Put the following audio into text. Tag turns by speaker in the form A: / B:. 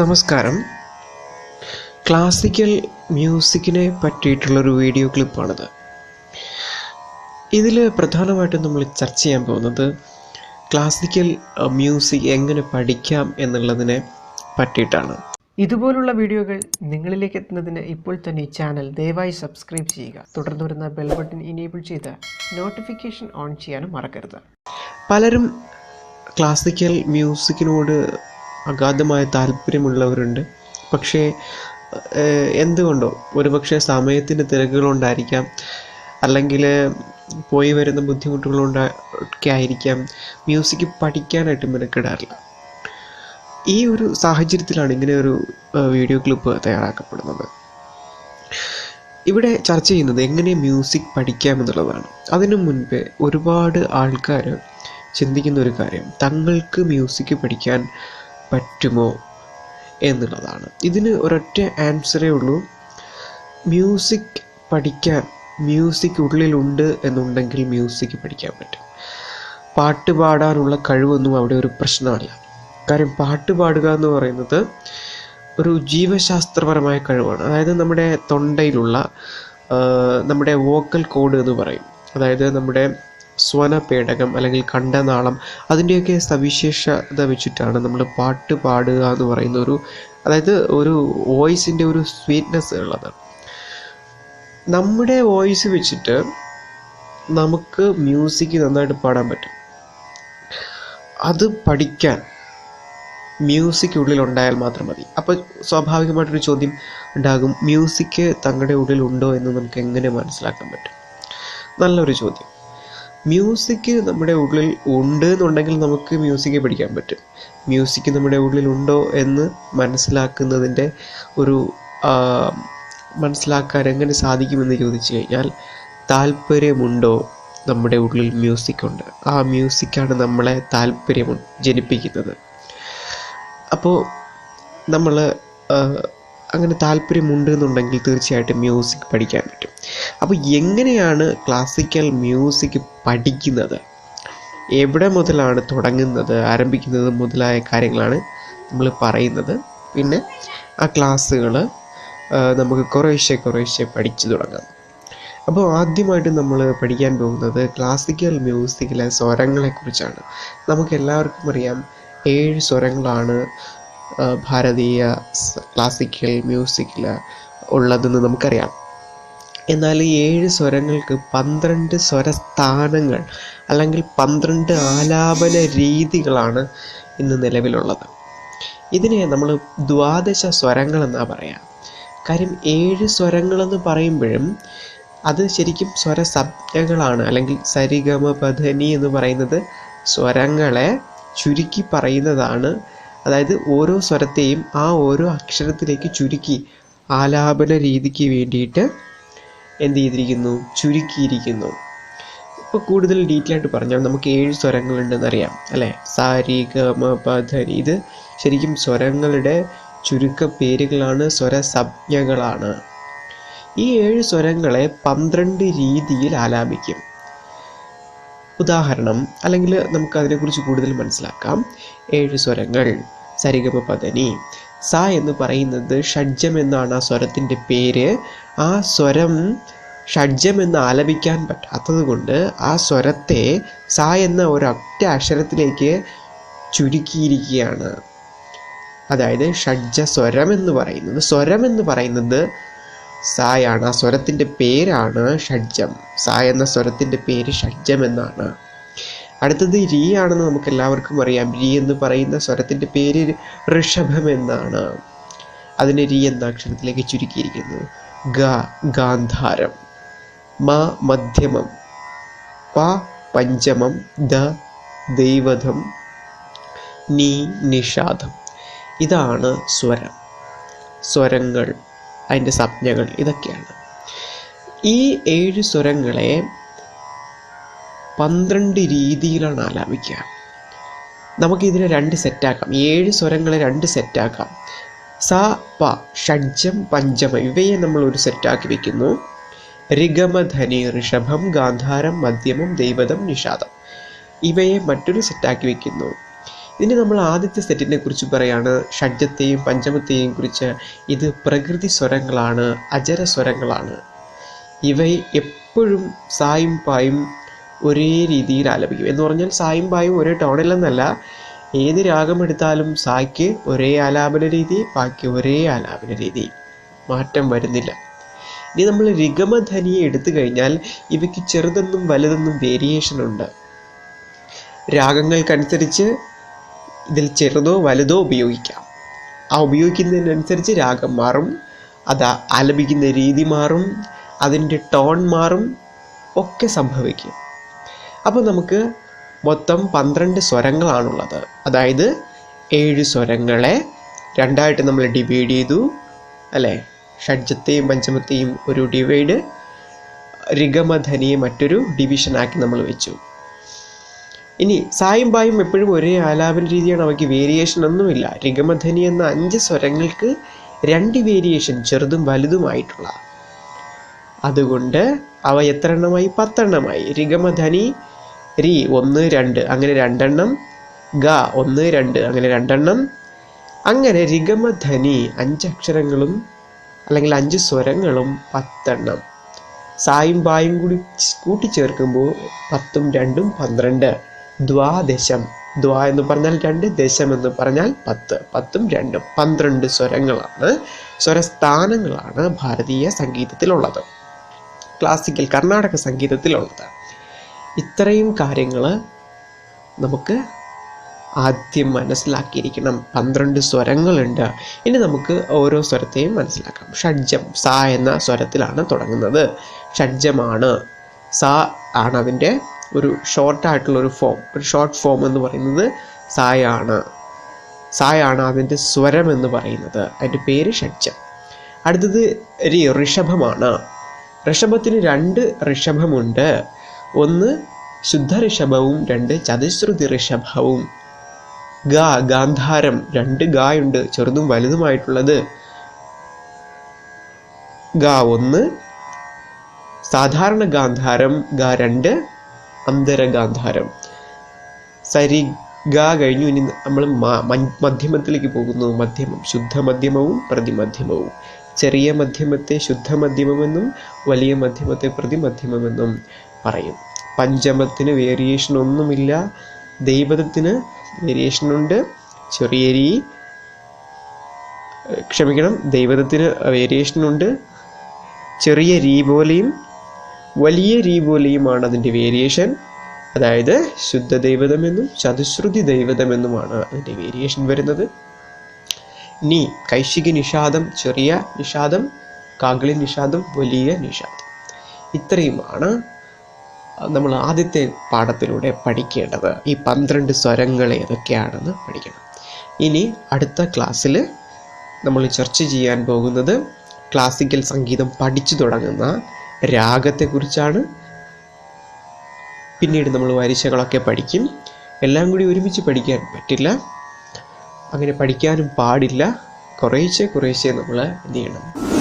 A: നമസ്കാരം. ക്ലാസിക്കൽ മ്യൂസിക്കിനെ പറ്റിയിട്ടുള്ളൊരു വീഡിയോ ക്ലിപ്പാണിത്. ഇതിൽ പ്രധാനമായിട്ടും നമ്മൾ ചർച്ച ചെയ്യാൻ പോകുന്നത് ക്ലാസിക്കൽ മ്യൂസിക് എങ്ങനെ പഠിക്കാം എന്നുള്ളതിനെ പറ്റിയിട്ടാണ്.
B: ഇതുപോലുള്ള വീഡിയോകൾ നിങ്ങളിലേക്ക് എത്തുന്നതിന് ഇപ്പോൾ തന്നെ ഈ ചാനൽ ദയവായി സബ്സ്ക്രൈബ് ചെയ്യുക. തുടർന്ന് വരുന്ന ബെൽ ബട്ടൺ ഇനേബിൾ ചെയ്ത് നോട്ടിഫിക്കേഷൻ ഓൺ ചെയ്യാനും മറക്കരുത്.
A: പലരും ക്ലാസിക്കൽ മ്യൂസിക്കിനോട് അഗാധമായ താല്പര്യമുള്ളവരുണ്ട്. പക്ഷേ എന്തുകൊണ്ടോ? ഒരുപക്ഷെ സമയത്തിന്റെ തിരക്കുകളുണ്ടായിരിക്കാം. അല്ലെങ്കിൽ പോയി വരുന്ന ബുദ്ധിമുട്ടുകളുണ്ട ഒക്കെ ആയിരിക്കാം മ്യൂസിക് പഠിക്കാനായിട്ട് മെനക്കെടാറില്ല. ഈ ഒരു സാഹചര്യത്തിലാണ് ഇങ്ങനെ ഒരു വീഡിയോ ക്ലിപ്പ് തയ്യാറാക്കപ്പെടുന്നത്. ഇവിടെ ചർച്ച ചെയ്യുന്നത് എങ്ങനെ മ്യൂസിക് പഠിക്കാം എന്നുള്ളതാണ് അതിനു മുൻപേ ഒരുപാട് ആൾക്കാർ ചിന്തിക്കുന്ന ഒരു കാര്യം. തങ്ങൾക്ക് മ്യൂസിക് പഠിക്കാൻ പറ്റുമോ എന്നുള്ളതാണ്. ഇതിന് ഒരൊറ്റ ആൻസറേ ഉള്ളൂ. മ്യൂസിക് പഠിക്കാൻ മ്യൂസിക് ഉള്ളിലുണ്ട് എന്നുണ്ടെങ്കിൽ മ്യൂസിക് പഠിക്കാൻ പറ്റും. പാട്ട് പാടാനുള്ള കഴിവൊന്നും അവിടെ ഒരു പ്രശ്നമല്ല. കാര്യം പാട്ട് പാടുക എന്ന് പറയുന്നത് ഒരു ജീവശാസ്ത്രപരമായ കഴിവാണ്. അതായത് നമ്മുടെ തൊണ്ടയിലുള്ള നമ്മുടെ വോക്കൽ കോഡ് എന്ന് പറയും. അതായത് നമ്മുടെ സ്വനപേടകം അല്ലെങ്കിൽ കണ്ടനാളം അതിന്റെയൊക്കെ സവിശേഷത വെച്ചിട്ടാണ് നമ്മൾ പാട്ട് പാടുക എന്ന് പറയുന്ന ഒരു അതായത് ഒരു വോയിസിന്റെ ഒരു സ്വീറ്റ്നെസ് ഉള്ളത്. നമ്മുടെ വോയിസ് വെച്ചിട്ട് നമുക്ക് മ്യൂസിക് നന്നായിട്ട് പാടാൻ പറ്റും. അത് പഠിക്കാൻ മ്യൂസിക് ഉള്ളിൽ ഉണ്ടായാൽ മാത്രം മതി. അപ്പോൾ സ്വാഭാവികമായിട്ടൊരു ചോദ്യം ഉണ്ടാകും മ്യൂസിക് തങ്ങളുടെ ഉള്ളിലുണ്ടോ എന്ന് നമുക്ക് എങ്ങനെ മനസ്സിലാക്കാൻ പറ്റും? നല്ലൊരു ചോദ്യം. മ്യൂസിക് നമ്മുടെ ഉള്ളിൽ ഉണ്ട് എന്നുണ്ടെങ്കിൽ നമുക്ക് മ്യൂസിക് പഠിക്കാൻ പറ്റും. മ്യൂസിക് നമ്മുടെ ഉള്ളിൽ ഉണ്ടോ എന്ന് മനസ്സിലാക്കുന്നതിന്റെ ഒരു മനസ്സിലാക്കാൻ എങ്ങനെ സാധിക്കുമെന്ന് ചോദിച്ചു കഴിഞ്ഞാൽ താല്പര്യമുണ്ടോ നമ്മുടെ ഉള്ളിൽ മ്യൂസിക് ഉണ്ട്. ആ മ്യൂസിക്കാണ് നമ്മളെ താല്പര്യം ജനിപ്പിക്കുന്നത്. അപ്പോൾ നമ്മൾ അങ്ങനെ താല്പര്യമുണ്ട് എന്നുണ്ടെങ്കിൽ തീർച്ചയായിട്ടും മ്യൂസിക് പഠിക്കാൻ പറ്റും. അപ്പോൾ എങ്ങനെയാണ് ക്ലാസിക്കൽ മ്യൂസിക് പഠിക്കുന്നത്? എവിടെ മുതലാണ് തുടങ്ങുന്നത്? ആരംഭിക്കുന്നത് മുതലായ കാര്യങ്ങളാണ് നമ്മൾ പറയുന്നത്. പിന്നെ ആ ക്ലാസ്സുകൾ നമുക്ക് കുറേശ്ശെ കുറേശ്ശെ പഠിച്ചു തുടങ്ങാം. അപ്പോൾ ആദ്യമായിട്ട് നമ്മൾ പഠിക്കാൻ പോകുന്നത് ക്ലാസിക്കൽ മ്യൂസിക്കിലെ സ്വരങ്ങളെക്കുറിച്ചാണ് നമുക്ക് എല്ലാവർക്കും അറിയാം ഏഴ് സ്വരങ്ങളാണ് ഭാരതീയ ക്ലാസിക്കൽ മ്യൂസിക്കിൽ ഉള്ളതെന്ന് നമുക്കറിയാം. എന്നാൽ ഈ ഏഴ് സ്വരങ്ങൾക്ക് പന്ത്രണ്ട് സ്വരസ്ഥാനങ്ങൾ അല്ലെങ്കിൽ പന്ത്രണ്ട് ആലാപന രീതികളാണ് ഇന്ന് നിലവിലുള്ളത്. ഇതിനെ നമ്മൾ ദ്വാദശ സ്വരങ്ങൾ എന്നാ പറയാം. കാര്യം ഏഴ് സ്വരങ്ങളെന്ന് പറയുമ്പോഴും അത് ശരിക്കും സ്വരസംജ്ഞകളാണ് അല്ലെങ്കിൽ സരിഗമ പധനി എന്ന് പറയുന്നത് സ്വരങ്ങളെ ചുരുക്കി പറയുന്നതാണ്. അതായത് ഓരോ സ്വരത്തെയും ആ ഓരോ അക്ഷരത്തിലേക്ക് ചുരുക്കി ആലാപന രീതിക്ക് വേണ്ടിയിട്ട് എന്ത് ചെയ്തിരിക്കുന്നു? ചുരുക്കിയിരിക്കുന്നു. ഇപ്പോൾ കൂടുതൽ ഡീറ്റെയിൽ ആയിട്ട് പറഞ്ഞാൽ നമുക്ക് ഏഴ് സ്വരങ്ങളുണ്ടെന്ന് അറിയാം അല്ലേ? സാരി പധനി ഇത് ശരിക്കും സ്വരങ്ങളുടെ ചുരുക്ക പേരുകളാണ് സ്വരസംജ്ഞകളാണ്. ഈ ഏഴ് സ്വരങ്ങളെ പന്ത്രണ്ട് രീതിയിൽ ആലാപിക്കും. ഉദാഹരണം അല്ലെങ്കിൽ നമുക്ക് അതിനെക്കുറിച്ച് കൂടുതൽ മനസ്സിലാക്കാം. ഏഴ് സ്വരങ്ങൾ സരിഗമ പദനി സ എന്ന് പറയുന്നത് ഷഡ്ജം എന്നാണ് ആ സ്വരത്തിന്റെ പേര്. ആ സ്വരം ഷഡ്ജം എന്ന് ആലപിക്കാൻ പറ്റാത്തത് കൊണ്ട് ആ സ്വരത്തെ സ എന്ന ഒരൊറ്റ അക്ഷരത്തിലേക്ക് ചുരുക്കിയിരിക്കുകയാണ്. അതായത് ഷഡ്ജ സ്വരം എന്ന് പറയുന്നത് സ്വരം എന്ന് പറയുന്നത് സായാണ്. ആ സ്വരത്തിന്റെ പേരാണ് ഷഡ്ജം. സ എന്ന സ്വരത്തിന്റെ പേര് ഷഡ്ജം എന്നാണ്. അടുത്തത് രീ ആണെന്ന് നമുക്ക് എല്ലാവർക്കും അറിയാം. രീ എന്ന് പറയുന്ന സ്വരത്തിന്റെ പേര് ഋഷഭം എന്നാണ്. അതിന് രീ എന്ന അക്ഷരത്തിലേക്ക് ചുരുക്കിയിരിക്കുന്നു ഗ ഗാന്ധാരം. മ മധ്യമം. പ പഞ്ചമം. ദ ദൈവതം നീ നിഷാദം. ഇതാണ് സ്വരം. സ്വരങ്ങൾ അതിന്റെ സംജ്ഞകൾ ഇതൊക്കെയാണ്. ഈ ഏഴ് സ്വരങ്ങളെ പന്ത്രണ്ട് രീതിയിലാണ് ആലാപിക്കുക. നമുക്കിതിനെ രണ്ട് സെറ്റാക്കാം ഏഴ് സ്വരങ്ങളെ രണ്ട് സെറ്റാക്കാം സ പ ഷഡ്ജം പഞ്ചമ ഇവയെ നമ്മൾ ഒരു സെറ്റാക്കി വെക്കുന്നു. രിഗമധനി ഋഷഭം ഗാന്ധാരം മധ്യമം ദൈവതം നിഷാദം. ഇവയെ മറ്റൊരു സെറ്റാക്കി വെക്കുന്നു. ഇനി നമ്മൾ ആദ്യത്തെ സെറ്റിനെ കുറിച്ച് പറയാണ്. ഷഡ്ജത്തെയും പഞ്ചമത്തെയും കുറിച്ച് ഇത് പ്രകൃതി സ്വരങ്ങളാണ് അജര സ്വരങ്ങളാണ്. ഇവ എപ്പോഴും സായും പായും ഒരേ രീതിയിൽ ആലപിക്കും. എന്ന് പറഞ്ഞാൽ സായും പായും ഒരേ ടോണിലെന്നല്ല ഏത് രാഗം എടുത്താലും സായ്ക്ക് ഒരേ ആലാപന രീതി പായ്ക്ക് ഒരേ ആലാപന രീതി. മാറ്റം വരുന്നില്ല. ഇനി നമ്മൾ രിഗമധനിയെ എടുത്തു കഴിഞ്ഞാൽ ഇവയ്ക്ക് ചെറുതെന്നും വലുതെന്നും വേരിയേഷൻ ഉണ്ട്. രാഗങ്ങൾക്കനുസരിച്ച് ഇതിൽ ചെറുതോ വലുതോ ഉപയോഗിക്കാം. ആ ഉപയോഗിക്കുന്നതിനനുസരിച്ച് രാഗം മാറും അത് ആലപിക്കുന്ന രീതി മാറും അതിന്റെ ടോൺ മാറും ഒക്കെ സംഭവിക്കും. അപ്പോൾ നമുക്ക് മൊത്തം പന്ത്രണ്ട് സ്വരങ്ങളാണുള്ളത്. അതായത് ഏഴ് സ്വരങ്ങളെ രണ്ടായിട്ട് നമ്മൾ ഡിവൈഡ് ചെയ്തു അല്ലേ? ഷഡ്ജത്തെയും പഞ്ചമത്തെയും ഒരു ഡിവൈഡ് രിഗമധനിയെ മറ്റൊരു ഡിവിഷനാക്കി നമ്മൾ വെച്ചു. ഇനി സായും ബായും എപ്പോഴും ഒരേ ആലാപന രീതിയാണ്. അവയ്ക്ക് വേരിയേഷൻ ഒന്നുമില്ല. രിഗമധനി എന്ന അഞ്ച് സ്വരങ്ങൾക്ക് രണ്ട് വേരിയേഷൻ ചെറുതും വലുതുമായിട്ടുള്ള. അതുകൊണ്ട് അവ എത്ര എണ്ണമായി പത്തെണ്ണമായി. രിഗമധനി രി ഒന്ന് രണ്ട് അങ്ങനെ രണ്ടെണ്ണം. ഗ ഒന്ന് രണ്ട് അങ്ങനെ രണ്ടെണ്ണം. അങ്ങനെ രിഗമധനി അഞ്ചക്ഷരങ്ങളും അല്ലെങ്കിൽ അഞ്ച് സ്വരങ്ങളും പത്തെണ്ണം. സായും ബായും കൂടി കൂട്ടിച്ചേർക്കുമ്പോൾ പത്തും രണ്ടും പന്ത്രണ്ട്. ദ്വാദശം. ദ്വാ എന്ന് പറഞ്ഞാൽ രണ്ട് ദശം എന്ന് പറഞ്ഞാൽ പത്ത്. പത്തും രണ്ടും പന്ത്രണ്ട് സ്വരങ്ങളാണ്. സ്വരസ്ഥാനങ്ങളാണ് ഭാരതീയ സംഗീതത്തിലുള്ളത്. ക്ലാസിക്കൽ കർണാടക സംഗീതത്തിലുള്ളത്. ഇത്രയും കാര്യങ്ങൾ നമുക്ക് ആദ്യം മനസ്സിലാക്കിയിരിക്കണം. പന്ത്രണ്ട് സ്വരങ്ങളുണ്ട്. ഇനി നമുക്ക് ഓരോ സ്വരത്തെയും മനസ്സിലാക്കാം. ഷഡ്ജം സ എന്ന സ്വരത്തിലാണ് തുടങ്ങുന്നത്. ഷഡ്ജമാണ്. സ ആണ് അതിന്റെ ഒരു ഷോർട്ടായിട്ടുള്ള ഒരു ഫോം ഒരു ഷോർട്ട് ഫോം എന്ന് പറയുന്നത് സായാണ്. സായാണ് അതിന്റെ സ്വരം എന്ന് പറയുന്നത്. അതിന്റെ പേര് ഷഡ്ജം. അടുത്തത് ഋഷഭമാണ്. ഋഷഭത്തിന് രണ്ട് ഋഷഭമുണ്ട്. ഒന്ന് ശുദ്ധ ഋഷഭവും രണ്ട് ചതുശ്രുതി ഋഷഭവും ഗാ ഗാന്ധാരം രണ്ട് ഗായുണ്ട് ചെറുതും വലുതുമായിട്ടുള്ളത്. ഗാ ഒന്ന് സാധാരണ ഗാന്ധാരം ഗ രണ്ട് അന്തരഗാന്ധാരം. സരി ഗ കഴിഞ്ഞു ഇനി നമ്മൾ മധ്യമത്തിലേക്ക് പോകുന്നു. മധ്യമം ശുദ്ധ മധ്യമവും പ്രതിമധ്യമവും. ചെറിയ മധ്യമത്തെ ശുദ്ധ മധ്യമമെന്നും വലിയ മധ്യമത്തെ പ്രതിമധ്യമമെന്നും. പറയും. പഞ്ചമത്തിന് വേരിയേഷൻ ഒന്നുമില്ല. ദൈവതത്തിന് വേരിയേഷൻ ഉണ്ട്. ചെറിയ രീ ക്ഷമിക്കണം ദൈവതത്തിന് വേരിയേഷൻ ഉണ്ട്. ചെറിയ രീ പോലെയും വലിയ രീ പോലെയുമാണ് അതിന്റെ വേരിയേഷൻ അതായത് ശുദ്ധ ദൈവതമെന്നും ചതുശ്രുതി ദൈവതമെന്നുമാണ് അതിന്റെ വേരിയേഷൻ വരുന്നത്. നീ കൈശിക നിഷാദം ചെറിയ നിഷാദം കാകളി നിഷാദം വലിയ നിഷാദം. ഇത്രയുമാണ് നമ്മൾ ആദ്യത്തെ പാഠത്തിലൂടെ പഠിക്കേണ്ടത് ഈ പന്ത്രണ്ട് സ്വരങ്ങൾ ഏതൊക്കെയാണെന്ന് പഠിക്കണം. ഇനി അടുത്ത ക്ലാസ്സിൽ നമ്മൾ ചർച്ച ചെയ്യാൻ പോകുന്നത് ക്ലാസിക്കൽ സംഗീതം പഠിച്ചു തുടങ്ങുന്ന രാഗത്തെക്കുറിച്ചാണ്. പിന്നീട് നമ്മൾ വരിശകളൊക്കെ പഠിക്കും. എല്ലാം കൂടി ഒരുമിച്ച് പഠിക്കാൻ പറ്റില്ല. അങ്ങനെ പഠിക്കാനും പാടില്ല. കുറേശ്ശെ കുറേശ്ശെ നമ്മൾ എന്ത് ചെയ്യണം?